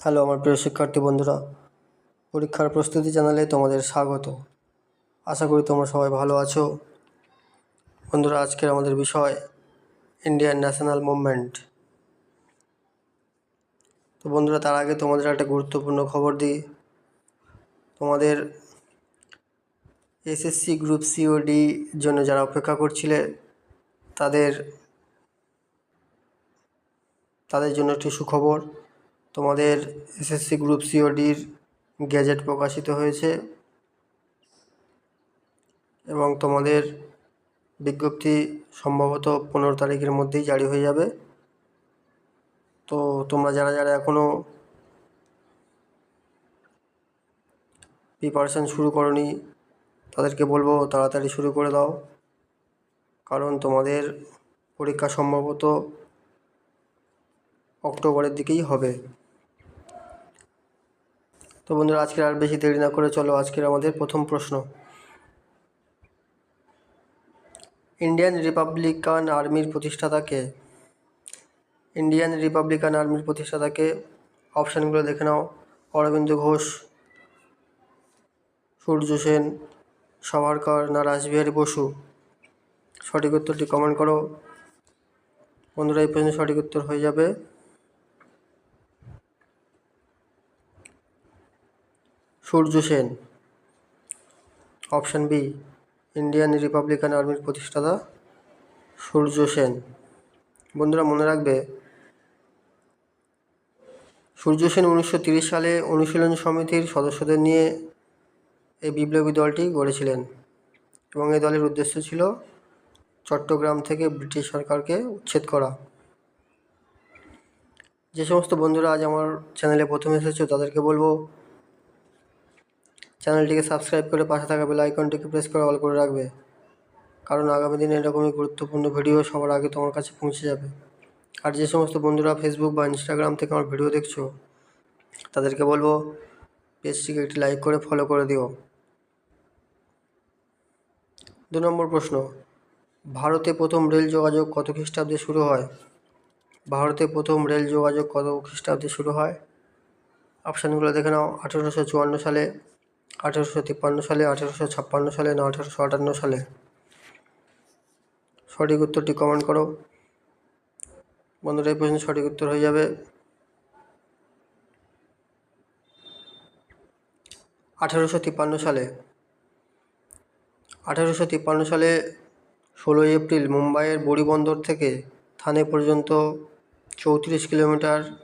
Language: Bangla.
হ্যালো, আমার প্রিয় শিক্ষার্থী বন্ধুরা। পরীক্ষার প্রস্তুতি জানালে তোমাদের স্বাগত। আশা করি তোমরা সবাই ভালো আছো। বন্ধুরা, আজকের আমাদের বিষয় ইন্ডিয়ান ন্যাশনাল মুভমেন্ট। তো বন্ধুরা, তার আগে তোমাদের একটা গুরুত্বপূর্ণ খবর দিই। তোমাদের এসএসসি গ্রুপ সিওডি জন্য যারা অপেক্ষা করছিলে, তাদের তাদের জন্য একটি সুখবর। তোমাদের এসএসসি গ্রুপ সিওডির গ্যাজেট প্রকাশিত হয়েছে এবং তোমাদের বিজ্ঞপ্তি সম্ভবত পনেরো তারিখের মধ্যেই জারি হয়ে যাবে। তো তোমরা যারা যারা এখনও প্রিপারেশান শুরু করনি, তাদেরকে বলব তাড়াতাড়ি শুরু করে দাও। কারণ তোমাদের পরীক্ষা সম্ভবত অক্টোবরের দিকেই হবে। তো বন্ধুরা, আজকের আর বেশি দেরি না করে চলো আজকের আমাদের প্রথম প্রশ্ন। ইন্ডিয়ান রিপাবলিকান আর্মির প্রতিষ্ঠাতাকে ইন্ডিয়ান রিপাবলিকান আর্মির প্রতিষ্ঠাতাকে অপশানগুলো দেখে নাও। অরবিন্দ ঘোষ, সূর্য সেন, সাভারকর, না রাসবিহারী বসু? সঠিক উত্তরটি কমেন্ট করো। বন্ধুরা, এই প্রশ্নের সঠিক উত্তর হয়ে যাবে। Surya Sen. Option B, Indian Republican আর্মির প্রতিষ্ঠাতা সূর্য সেন। বন্ধুরা, মনে রাখবে, সূর্য সেন উনিশশো সালে অনুশীলন সমিতির সদস্যদের নিয়ে এই বিপ্লবী দলটি গড়েছিলেন এবং এই দলের উদ্দেশ্য ছিল চট্টগ্রাম থেকে ব্রিটিশ সরকারকে উচ্ছেদ করা। যে সমস্ত বন্ধুরা আজ আমার চ্যানেলে প্রথমে এসেছ, তাদেরকে বলব চ্যানেলটিকে সাবস্ক্রাইব করে পাশে থাকা বেল আইকনটিকে প্রেস করে অল করে রাখবে। কারণ আগামী দিনে এরকমই গুরুত্বপূর্ণ ভিডিও সবার আগে তোমার কাছে পৌঁছে যাবে। আর যে সমস্ত বন্ধুরা ফেসবুক বা ইনস্টাগ্রাম থেকে আমার ভিডিও দেখছ, তাদেরকে বলব, পেজটিকে একটি লাইক করে ফলো করে দিও। দু নম্বর প্রশ্ন, ভারতে প্রথম রেল যোগাযোগ কত খ্রিস্টাব্দে শুরু হয়? ভারতে প্রথম রেল যোগাযোগ কত খ্রিস্টাব্দে শুরু হয়? অপশানগুলো দেখে নাও, আঠেরোশো চুয়ান্ন সালে আঠেরোশো তিপ্পান্ন সালে, আঠেরোশো ছাপ্পান্ন সালে না আঠারোশো আটান্ন সালে? সঠিক উত্তরটি কমেন্ট করো। বন্ধুরা, এই প্রশ্নের সঠিক উত্তর হয়ে যাবে। আঠারোশো তিপ্পান্ন সালে, আঠারোশো তিপ্পান্ন সালে ষোলোই এপ্রিল মুম্বাইয়ের বড়ি বন্দর থেকে থানে পর্যন্ত চৌত্রিশ কিলোমিটার